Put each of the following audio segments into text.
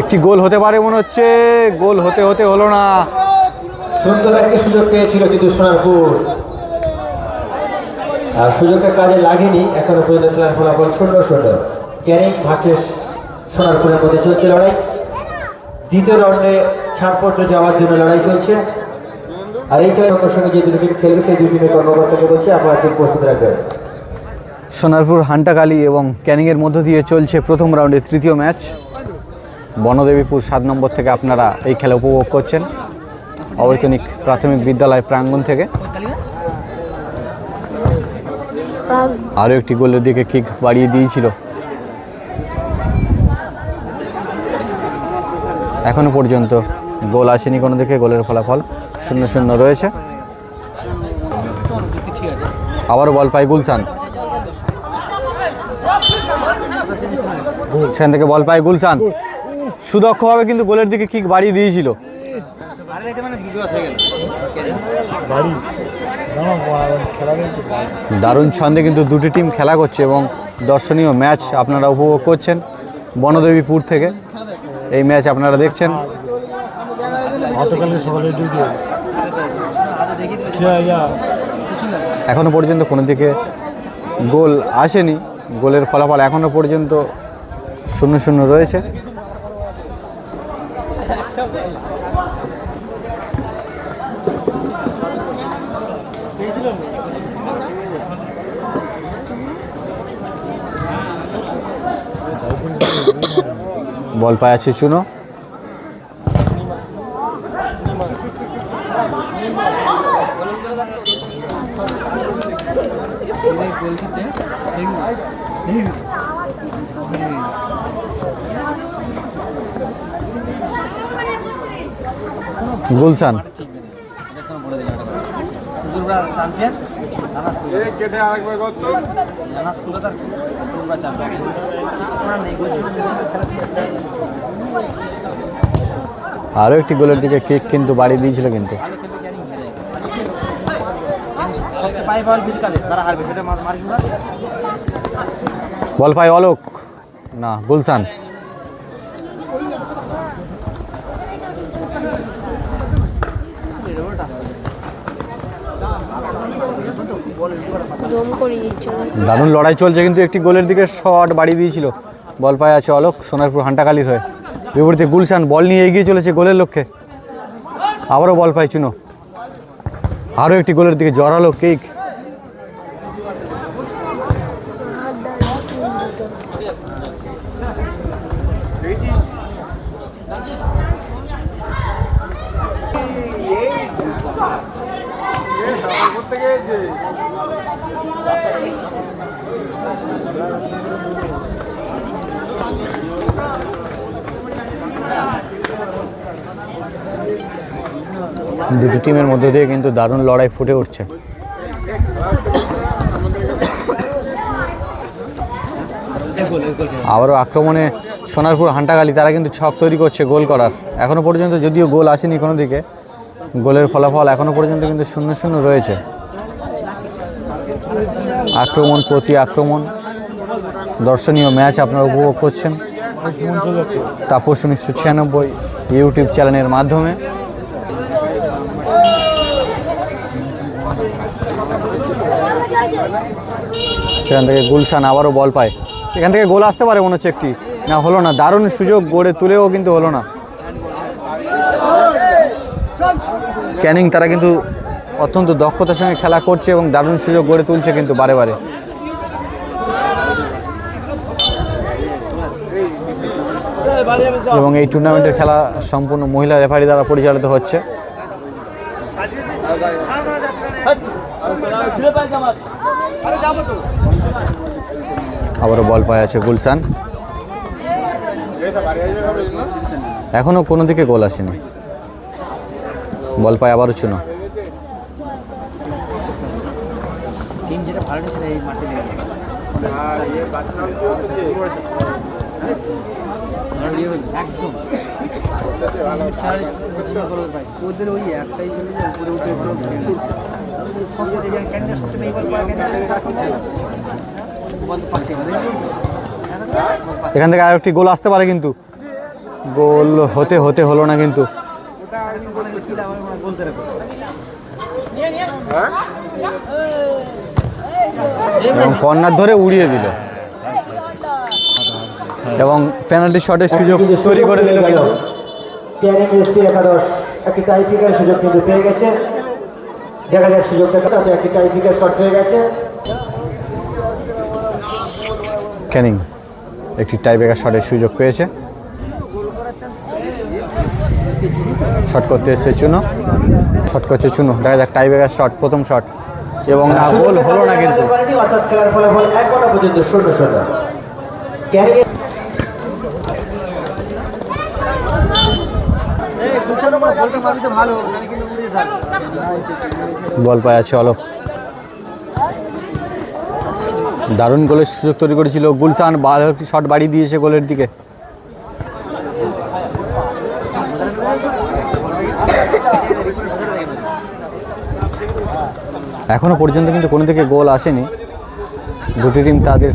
একটি গোল হতে পারে মনে হচ্ছে গোল হতে হতে হলো না। সুন্দর একটি সুযোগ পেয়েছিল কিন্তু সোনারপুর। আর সুযোগটা কাজে লাগেনি এখনও পর্যন্ত খেলার ফলাফল শূন্য শূন্য ক্যারিং ভার্সেস সোনারপুরের মধ্যে চলছে লড়াই। দ্বিতীয় রাউন্ডে ছাড়পত্র যাওয়ার জন্য লড়াই চলছে। আর এই খেলার সঙ্গে যে দুটি টিম খেলবে সেই দুই টিমের কর্মকর্তাকে বলছে আপনারা টিম প্রস্তুত রাখবেন। সোনারপুর, হান্টাকালি এবং ক্যানিংয়ের মধ্য দিয়ে চলছে প্রথম রাউন্ডে তৃতীয় ম্যাচ। বনদেবীপুর সাত নম্বর থেকে আপনারা এই খেলা উপভোগ করছেন। অবৈতনিক প্রাথমিক বিদ্যালয় প্রাঙ্গণ থেকে। আরও একটি গোলের দিকে কিক বাড়িয়ে দিয়েছিল। এখনও পর্যন্ত গোল আসেনি কোনো দিকে, গোলের ফলাফল শূন্য শূন্য রয়েছে। আবারও বল পায় গুলশান। সেখান থেকে বল পায় গুলশান। সুদক্ষভাবে কিন্তু গোলের দিকে কিক বাড়িয়ে দিয়েছিল। দারুণ ছন্দে কিন্তু দুটি টিম খেলা করছে এবং দর্শনীয় ম্যাচ আপনারা উপভোগ করছেন বনদেবীপুর থেকে। এই ম্যাচ আপনারা দেখছেন। এখনও পর্যন্ত কোনো দিকে গোল আসেনি। গোলের ফলাফল এখনও পর্যন্ত শূন্য শূন্য রয়েছে। বল পায় আছে চুনো। গুলশান। আরও একটি গোলের দিকে কিক কিন্তু বাড়িয়ে দিয়েছিল কিন্তু। বল পায় অলোক। না গুলশান। দারুণ লড়াই চলছে কিন্তু একটি গোলের দিকে শট বাড়িয়ে দিয়েছিল। বল পায় আছে অলোক সোনারপুর হান্টাকালির হয়ে। বিপরীতে গুলশান বল নিয়ে এগিয়ে চলেছে গোলের লক্ষ্যে। আবারও বল পায় চুনো। আরও একটি গোলের দিকে জড়ালো কেক দুটি টিমের মধ্যে দিয়ে কিন্তু দারুণ লড়াই ফুটে উঠছে। আবারও আক্রমণে সোনারপুর হান্টাগালি, তারা কিন্তু ছক তৈরি করছে গোল করার। এখনও পর্যন্ত যদিও গোল আসেনি কোনো দিকে, গোলের ফলাফল এখনও পর্যন্ত কিন্তু শূন্য শূন্য রয়েছে। আক্রমণ প্রতি আক্রমণ। দর্শনীয় ম্যাচ আপনারা উপভোগ করছেন। তাপস উনিশশো ছিয়ানব্বই ইউটিউব চ্যানেলের মাধ্যমে। সেখান থেকে গুলশান আবারও বল পায়। এখান থেকে গোল আসতে পারে মনে হচ্ছে একটি। না, হলো না। দারুণ সুযোগ গড়ে তুলেও কিন্তু হলো না। ক্যানিং তারা কিন্তু অত্যন্ত দক্ষতার সঙ্গে খেলা করছে এবং দারুণ সুযোগ গড়ে তুলছে কিন্তু বারে বারে। এবং এই টুর্নামেন্টের খেলা সম্পূর্ণ মহিলা রেফারি দ্বারা পরিচালিত হচ্ছে। আবারও বল পায় আছে গুলশান। এখনও কোনো দিকে গোল আসেনি। বল পায় আবারও চুনো ওদের ওই একটাই ছিল উপরে উঠে এখান থেকে আরেকটি গোল আসতে পারে কিন্তু। গোল হতে হতে হলো না কিন্তু। এবং কর্নার ধরে উড়িয়ে দিল। এবং পেনাল্টি শটের সুযোগ তৈরি করে দিল কিন্তু। একাদশ একটি টাইপিকার সুযোগ কিন্তু পেয়ে গেছে। দেখা যাক সুযোগটা তাতে একটি টাইপিকার শট হয়ে গেছে। ক্যানিং একটি টাইব্রেকার শটের সুযোগ পেয়েছে। শট করতে এসেছে চুনো শট করছে চুনো দেখা যাক টাইব্রেকার শট প্রথম শট এবং না গোল হলো না কিন্তু। অর্থাৎ খেলার ফলাফল এক পর্যন্ত শূন্য শূন্য। ভালো বল পায় আছে অলক দারুণ গোলের সুযোগ তৈরি করেছিল গুলশান। শট বাড়িয়ে দিয়েছে গোলের দিকে। এখনও পর্যন্ত কিন্তু কোনো দিকে গোল আসেনি। দুটি টিম তাদের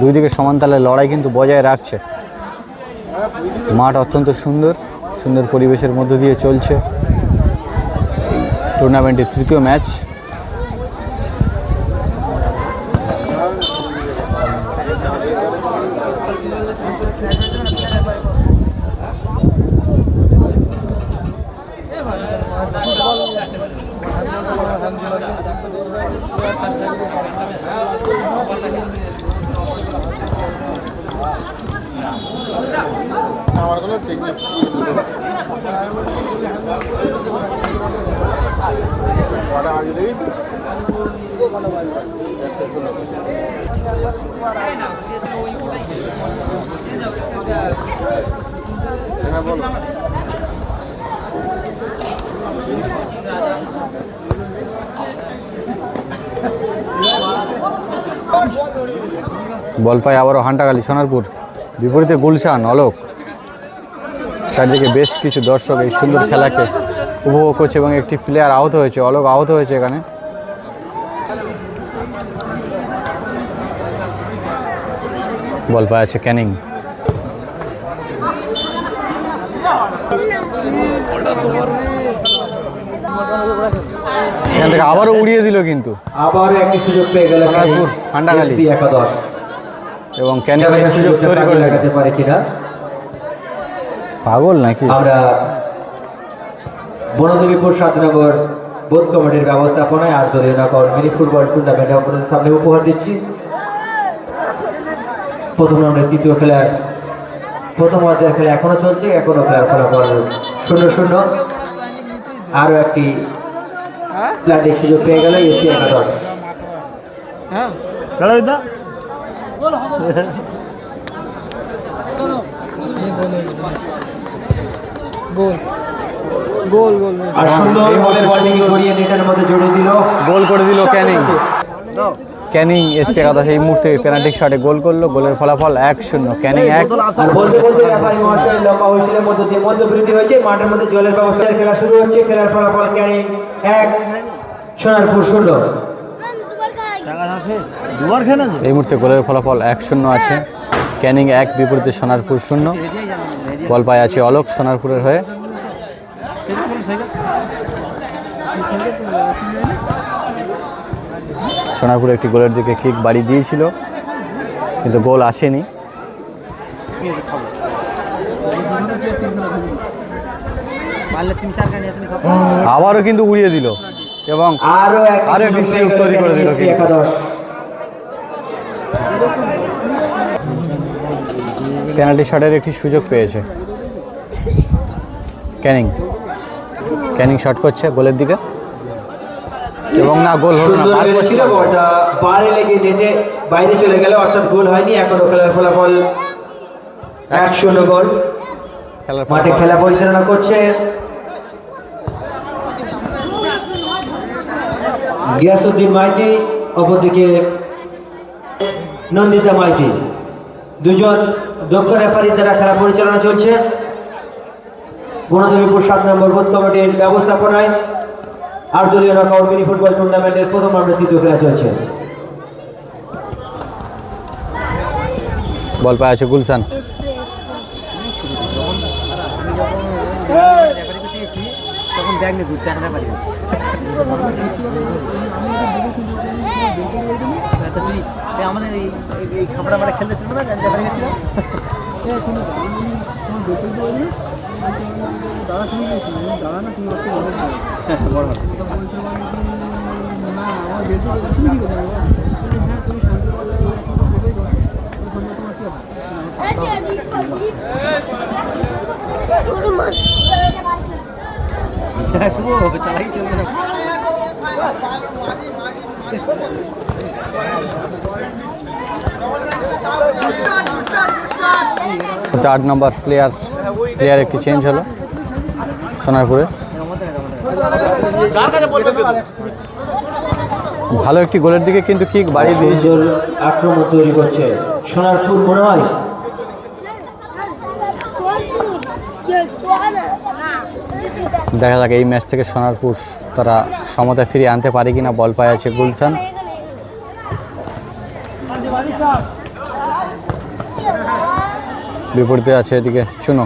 দুই দিকে সমান তালে লড়াই কিন্তু বজায় রাখছে। মাঠ অত্যন্ত সুন্দর সুন্দর পরিবেশের মধ্য দিয়ে চলছে। টুর্নামেন্টের তৃতীয় ম্যাচ বল পায় আবারও হান্টাকালি সোনারপুর। বিপরীতে গুলশান অলোক। চারদিকে বেশ কিছু দর্শক এই সুন্দর খেলাকে উপভোগ করছে এবং একটি প্লেয়ার আহত হয়েছে অলোক আহত হয়েছে এখানে। বল পায় আছে ক্যানিং। এখান থেকে আবারও উড়িয়ে দিল কিন্তু। আবার একটি সুযোগ পেয়ে গেল সোনারপুর, হান্ডাখালি। একাদশ। এবং ক্যানিং দেখা যাক সুযোগ তৈরি করে। লাগাতে পারে কিনা? পাগল নাকি? আমরা বনদেবীপুর সাত নম্বর বোধ কমিটির ব্যবস্থাপনায় আর দলীয় নকল মিনি ফুটবল টুর্নামেন্ট আপনাদের সামনে উপহার দিচ্ছি। প্রথম রাউন্ডের তৃতীয় খেলার প্রথম অধ্যায়ের খেলা এখনও চলছে এখনও খেলার ফলাফল শূন্য শূন্য। আরও একটি প্ল্যান্টিক সুযোগ পেয়ে গেল এসপি একাদশ। হ্যাঁ। গোল করে দিল ক্যানিং ক্যানিং এসকে এই মুহূর্তে পেনাল্টি শটে গোল করল গোলের ফলাফল এক শূন্য ক্যানিং এক বলতে বলতে মাঠের মধ্যে জলের ব্যবস্থা খেলা শুরু হচ্ছে খেলার ফলাফল ক্যানিং এক সোনারপুর শূন্য এই মুহূর্তে গোলের ফলাফল এক শূন্য আছে। ক্যানিং এক বিপরীতে সোনারপুর শূন্য। বল পায় আছে অলোক সোনারপুরের হয়ে। সোনারপুর একটি গোলের দিকে কিক বাড়ি দিয়েছিল কিন্তু গোল আসেনি। আবারও কিন্তু উড়িয়ে দিল। এবং আরও আরও একটি সুযোগ তৈরি করে দিল পেনাল্টি শটের একটি সুযোগ পেয়েছে। ক্যানিং। ক্যানিং শট করছে গোলের দিকে। এবং না গোল হলো না মেরেছিল করছিল। বলটা বারে লেগে নেটে বাইরে চলে গেল অর্থাৎ গোল হয়নি এখনও খেলার ফলাফল এক শূন্য গোল। খেলার মাঠে খেলা পরিচালনা করছে গিয়াসুদ্দিন মাইতি অপরদিকে নন্দিতা মাইতি। দুজন দক্ষ রেফারি দ্বারা খেলা পরিচালনা চলছে। গণদেবীপুর সাত নম্বর বোধ কমিটির ব্যবস্থাপনায় আর দলীয় নকআউট মিনি ফুটবল টুর্নামেন্টের প্রথম রাউন্ডের তৃতীয় খেলা চলছে। বল পায় আছে গুলশান। তখন ব্যাগ নিয়ে ঘুরতে আসতে পারি আচ্ছা, তুই আমাদের এই এই খাবার আমরা খেলতে না দেখা গেছিল দাদা তুমি দাদা না তুমি বড় না আমার বেশি কি হবে চালাই চলবে না কিন্তু আট নম্বর প্লেয়ার প্লেয়ার একটি চেঞ্জ হলো সোনারপুরে। ভালো একটি গোলের দিকে কিন্তু কিক বাড়িয়ে দিয়েছে। আক্রমণ তৈরি করছে সোনারপুর মনে হয় দেখা যাক এই ম্যাচ থেকে সোনারপুর তারা সমতা ফিরিয়ে আনতে পারে কিনা, বল পায় আছে গুলশান। বিপরীতে আছে এদিকে চুনো।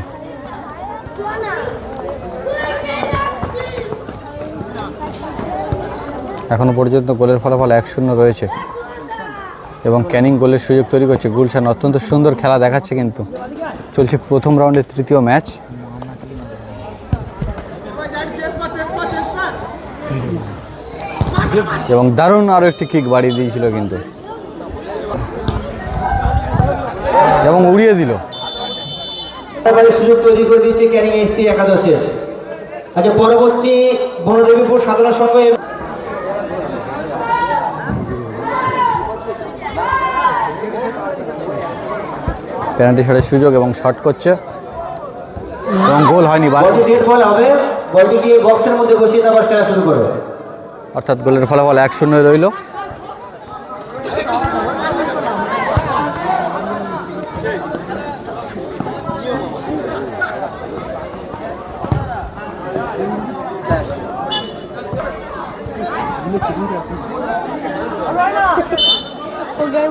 এখনও পর্যন্ত গোলের ফলাফল এক শূন্য রয়েছে। এবং ক্যানিং গোলের সুযোগ তৈরি করছে গুলশান। অত্যন্ত সুন্দর খেলা দেখাচ্ছে কিন্তু। চলছে প্রথম রাউন্ডের তৃতীয় ম্যাচ। এবং দারুণ আরও একটি কিক বাড়িয়ে দিয়েছিল কিন্তু। এবং উড়িয়ে দিল। সুযোগ তৈরি করে এসপি একাদশে। আচ্ছা পরবর্তী বনদেবীপুর সংঘ পেনাল্টি শটের সুযোগ এবং শট করছে। এবং গোল হয়নি বলটি হবে। বলটি গিয়ে বক্সের মধ্যে বসিয়ে আবার খেলা শুরু করো অর্থাৎ গোলের ফলাফল এক শূন্য রইল।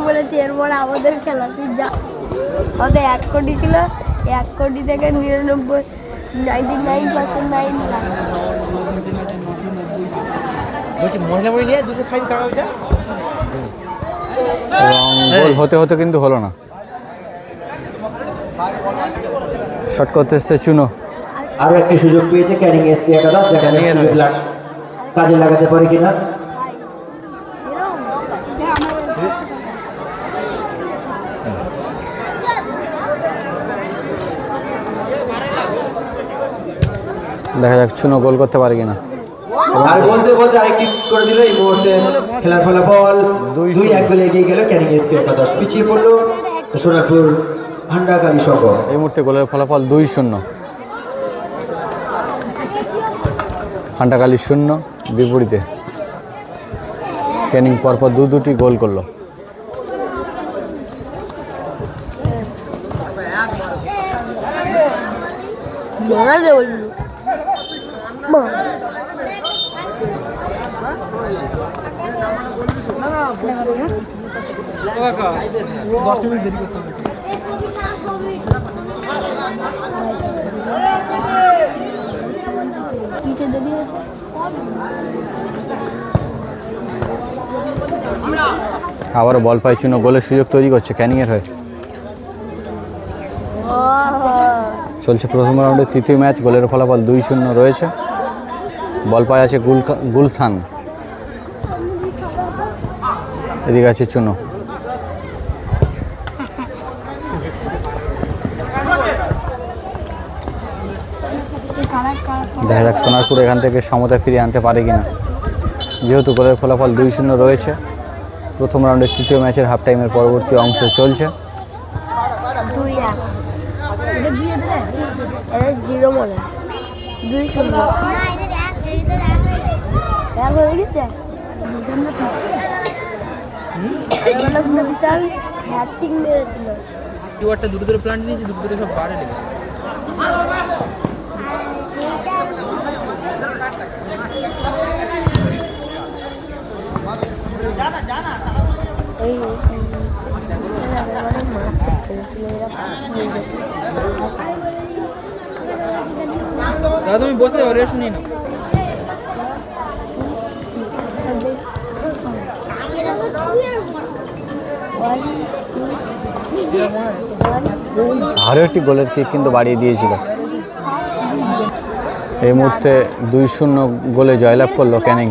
বলেছি এরপরে আমাদের খেলা, তুই যা। আমাদের এক কোটি ছিল, এক কোটি থেকে নিরানব্বই নাইনটি নাইন পার্সেন্ট নাইন বলছি মহিলা মহিলা নিয়ে দুটো খাই কাকা গোল হতে হতে কিন্তু হলো না। শট করতে এসছে চুনো। আরও একটি সুযোগ পেয়েছে ক্যানিং এসপি একাদশ কাজে লাগাতে পারে কিনা। দেখা যাক চুনো গোল করতে পারে কিনা। আর বলতে বলতে আরেকটি করে দিল এই মুহূর্তে খেলার ফলাফল দুই দুই এক গোলে এগিয়ে গেল এসপি একাদশ। পিছিয়ে পড়ল সোনারপুর ভান্ডাকালী সংঘ। এই মুহূর্তে গোলের ফলাফল দুই শূন্য। ফান্টাকালি শূন্য বিপরীতে। ক্যানিং পরপর দু দুটি গোল করল। মারে আবারও বল পায় চুনো, গোলের সুযোগ তৈরি করছে ক্যানিংয়ের হয়ে। চলছে প্রথম রাউন্ডের তৃতীয় ম্যাচ গোলের ফলাফল দুই শূন্য রয়েছে। বল পায় আছে গুল গুলসান এদিকে আছে চুনো। দেখা যাক সোনারপুর এখান থেকে সমতা ফিরিয়ে আনতে পারে কিনা। যেহেতু গোলের ফলাফল দুই শূন্য রয়েছে প্রথম রাউন্ডের তৃতীয় ম্যাচের হাফ টাইমের পরবর্তী অংশ চলছে। দুই বিশাল হ্যাটিং মেরেছিল কিওয়ার্ডটা দুটো দুটো প্ল্যান্ট নিয়েছে, দুটো সব বাড়ে লেগেছে তুমি বসে যাও রেস্ট নিয়ে নাও। আরও একটি গোলের কিক কিন্তু বাড়িয়ে দিয়েছিল। এই মুহূর্তে দুই শূন্য গোলে জয়লাভ করল ক্যানিং।